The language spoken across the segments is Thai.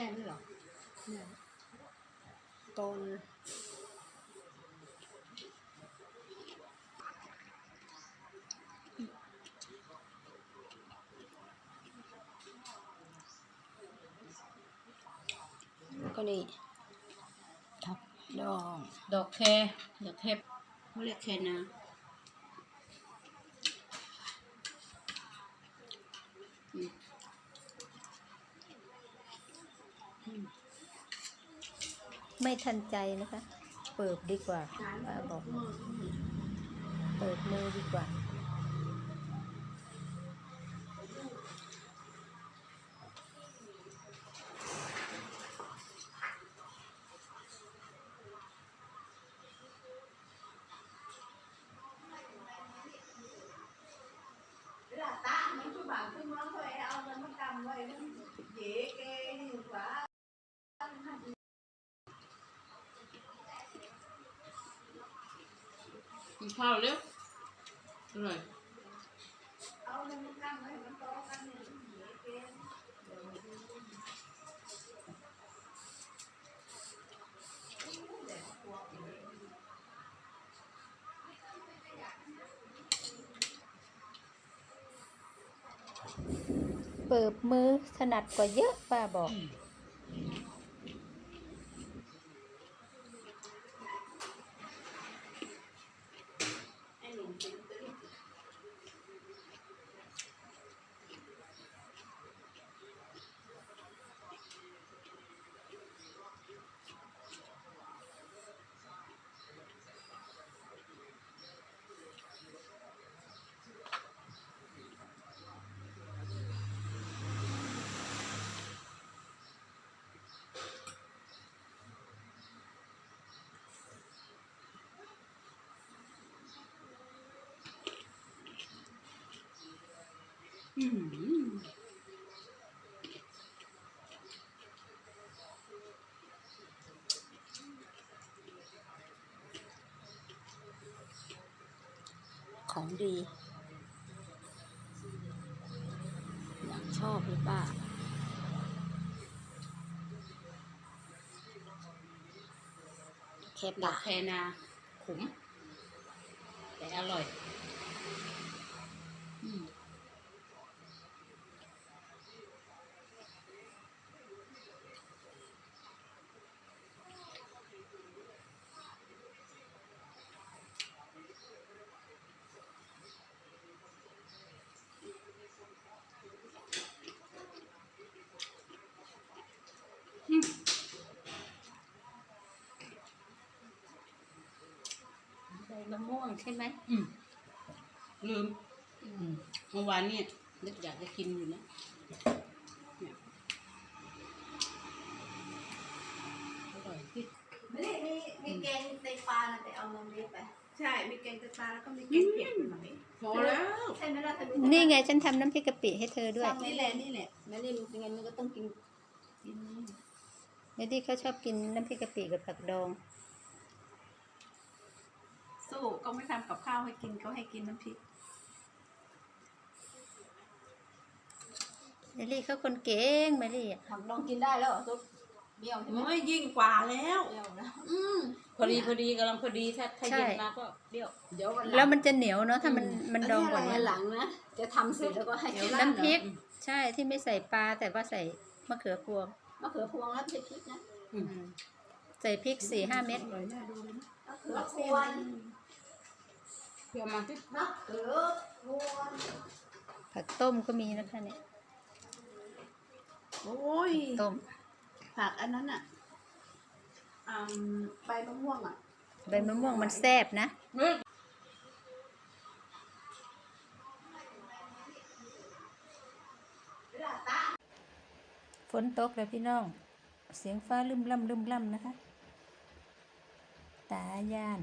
ได้ไหมหรอเนี่ยตอนแล้วก็นี่ทับดองดอกแคดอกแคเขาเรียกแคนา ไม่ทันใจนะคะ เปิดดีกว่าป้าบอก เปิดมือดีกว่า ข้าวเร็วอร่อยเปิดมือถนัดกว่าเยอะป้าบอก ของดี อยากชอบหรือป้าแค่ดปาอกแคนาขมแต่อร่อยอืม ใบมะม่วง ใช่ไหมอืมลืมอืมเมื่อวานเนี่ยนึกอยากจะกินอยู่นะเนี่ยอร่อยที่ไม่ได้มีมีแกงไตปลานะแต่เอานมเล็กไป ใช่ มีแกงไตปลาแล้วก็มีแกงเผ็ดหน่อยพอแล้ว ใช่ไหมล่ะเธอนี่ไงฉันทำน้ำพริกกะปิให้เธอด้วย นี่แหละนี่แหละแม่นี่มันยังไงมันก็ต้องกินกินนี่เมดี้เขาชอบกินน้ำพริกกะปิกับผักดอง สู้ก็ไม่ทำกับข้าวให้กินก็ให้กินน้ำพริกเมลี่เขาคนเก่งเมลี่อะผักดองกินได้แล้วเหรอซุปเบี้ยวใช่ไหมโอ้ยยิ่งกว่าแล้ว เบี้ยวนะอืมพอดีพอดีกำลังพอดีถ้าถ้าเย็นมาก็เปรี้ยว เดี๋ยววันหลังแล้วมันจะเหนียวเนาะถ้ามันมันดองกว่านี้วันหลังนะ จะทำเสร็จแล้วก็ให้กินน้ำพริก ใช่ที่ไม่ใส่ปลาแต่ว่าใส่มะเขือพวงมะเขือพวงแล้วไม่ใช่พริกนะอืมใส่พริกสี่ห้าเม็ด อร่อยน่าดูเลยนะมะเขือพวง เปรี้ยวมาที่มะเขือพวงผักต้มก็มีนะคะเนี่ยโอ้ยต้มผักอันนั้นอะอืมใบมะม่วงอะใบมะม่วงมันแซ่บนะเฮ้ยฝนตกแล้วพี่น้อง เสียงฟ้าลืมล่ำลืมล่ำนะคะ ตาย่าน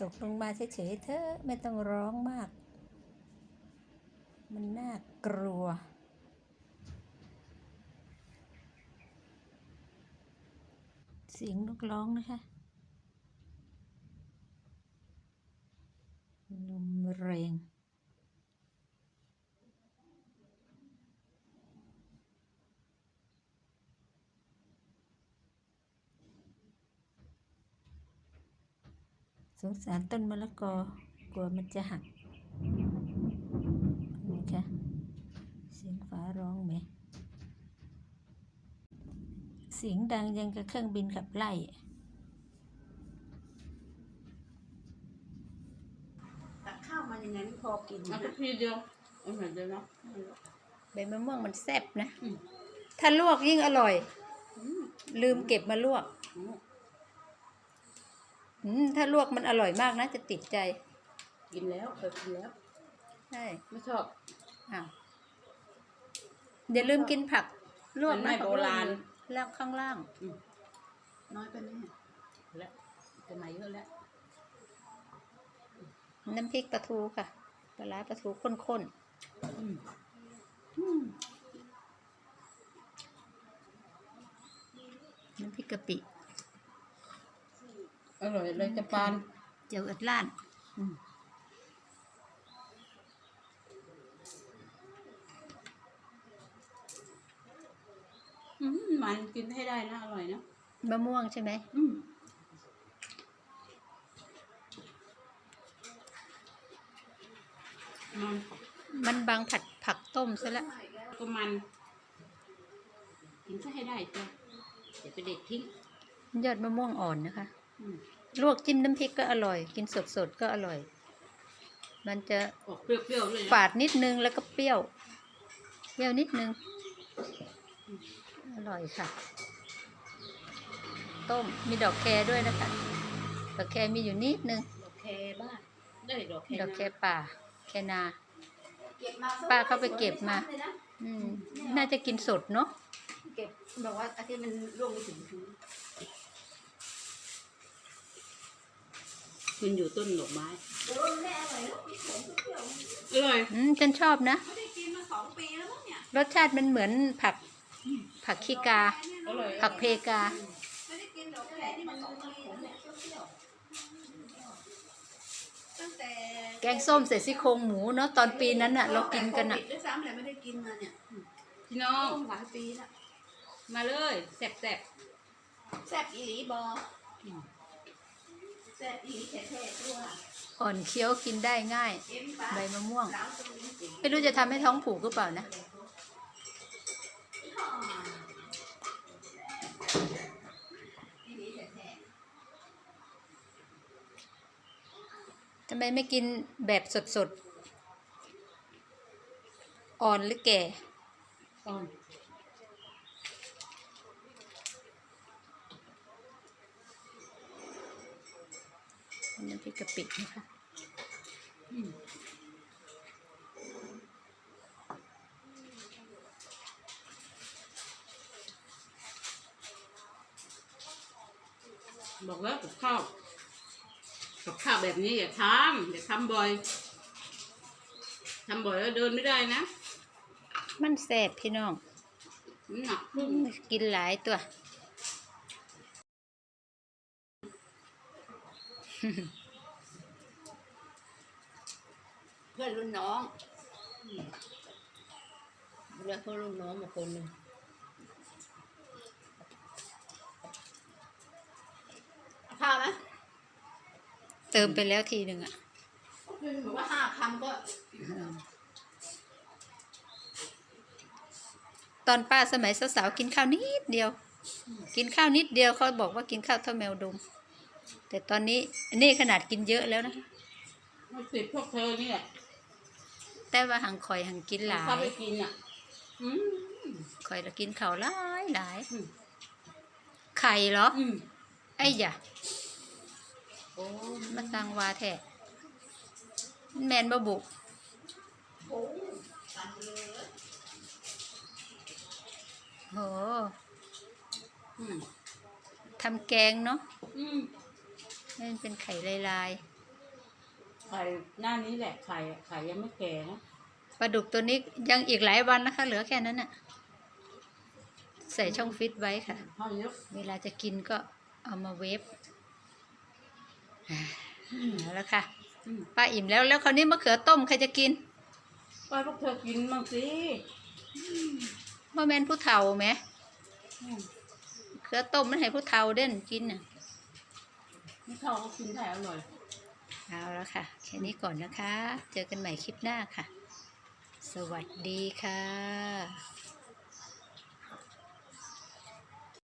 ตกลงมาเฉยๆเถอะไม่ต้องร้องมาก มันน่ากลัว เสียงนกร้องนะคะลมแรง สงสารต้นมะละกอกลัวมันจะหักนี่ค่ะเสียงฟ้าร้องไหม เสียงดังยังกับเครื่องบินขับไล่ตักข้าวมายังไงไม่พอกินเอานะแค่ทีเดียวเอาหน่อยเดียวเนาะใบมะม่วงมันแซ่บนะอืมถ้าลวกยิ่งอร่อย อืมลืมเก็บมาลวก อืม อืมถ้าลวกมันอร่อยมากนะ จะติดใจกินแล้วเคยกินแล้ว ใช่ไม่ชอบอ้าวอย่าลืมกินผักลวกมันนะไม่ผักโบราณล่างข้างล่างอืมน้อยไปไหมเนี่ยแล้วจะมาเยอะแล้ว น้ำพริกปลาทูค่ะปลาร้าปลาทูข้นอืมๆอืมน้ำพริกกะปิ อร่อยเลยจะปานเจียวเอิดล้านอืมอืมมันกินให้ได้นะอร่อยนะมะม่วงใช่ไหมอืมมันมันบางผัดผักต้มซะแล้วก็มัน กินซะให้ได้จ้ะเดี๋ยวไปเด็ดทิ้งยอดมะม่วงอ่อนนะคะอืม ลวกจิ้มน้ำพริกก็อร่อย กินสดๆก็อร่อย มันจะออกเปรี้ยวๆเลยนะฝาดนิดนึงแล้วก็เปรี้ยว เปรี้ยวนิดนึง อร่อยค่ะ ต้มมีดอกแครด้วยนะคะ ดอกแครมีอยู่นิดนึง ดอกแคบ้านได้ดอกแคดอกแครป่า แคนาเก็บมาป้าเข้าไปเก็บมาเลยนะอืม น่าจะกินสดเนาะ เก็บบอกว่าอาทิตย์มันร่วงไปถึงพื้น มันอยู่ต้นดอกไม้เดี๋ยวมันไม่อร่อยแล้วมีของเปรี้ยวอร่อยอืมฉันชอบนะไม่ได้กินมาสองปีแล้วมั้งเนี่ยรสชาติมันเหมือนผัก ผักขี้กา อร่อยผักเพกาไม่ได้กินดอกแคที่มันสองปีแล้วเนี่ยเปรี้ยวๆตั้งแต่แกงส้มใส่ซี่โครงหมูเนาะตอนปีนั้นน่ะเรากินกันอะอะด้วยซ้ำเลยไม่ได้กินมาเนี่ยพี่น้องต้มหลายปีแล้วมาเลยแซ่บแซ่บอีหลีบอ แซ่อีแท้ๆด้วยอ่อนเคี้ยวกินได้ง่าย เอ็มปลาใบมะม่วง สาวตัวนี้สิไม่รู้จะทำให้ท้องผูกหรือเปล่านะอีหลีแท้ทำไมไม่กินแบบสดๆ อ่อนหรือแก่ ๆอ่อนำพริกกะปินะคะอืมบอกแล้วกับข้าวกับข้าวแบบนี้อย่าทำอย่าทำบ่อยทำบ่อยแล้วเดินไม่ได้นะ มันแสบพี่น้องมันหนักขึ้นกินหลายตัวเพื่อนรุ่นน้องเรียกเพื่อนรุ่นน้องมาคนหนึ่งเอาข้าวไหมเติมไปแล้วทีหนึ่งอะบอกว่าห้าคำก็ ตอนป้าสมัยสาวๆกินข้าวนิดเดียว กินข้าวนิดเดียวเขาบอกว่ากินข้าวเท่าแมวดม แต่ตอนนี้นี่ขนาดกินเยอะแล้วนะคะมันติดพวกเธอนี่แหละ แต่ว่าหังคอยหังกินหลาเข้ายไปกินอะอืมคอยละกินข้าวหลายหลายอืมไข่เหรออืมไอ้ยะโอ้มาสั่งวาแท้แมนบบุกโอ้ตันเลยโหอืมทำแกงเนาะอืมให้มันเป็นไข่ลาย ไข่หน้านี้แหละไข่อะไข่ยังไม่แก่นะๆปลาดุกตัวนี้ยังอีกหลายวันนะคะ เหลือแค่นั้นน่ะ ใส่ช่องฟิตไว้ค่ะข้าวเยอะเวลาจะกินก็เอามาเวฟอ่าเอาละค่ะอืมป้าอิ่มแล้วแล้วคราวนี้มะเขือต้มใครจะกินไปพวกเธอกินบ้างสิพ่อแม่นผู้เฒ่าไหมอืมมะเขือต้มมันให้ผู้เฒ่าเด่นกินน่ะ นี่ข้าวก็กินได้อร่อย เอาแล้วค่ะ แค่นี้ก่อนนะคะ เจอกันใหม่คลิปหน้าค่ะ สวัสดีค่ะ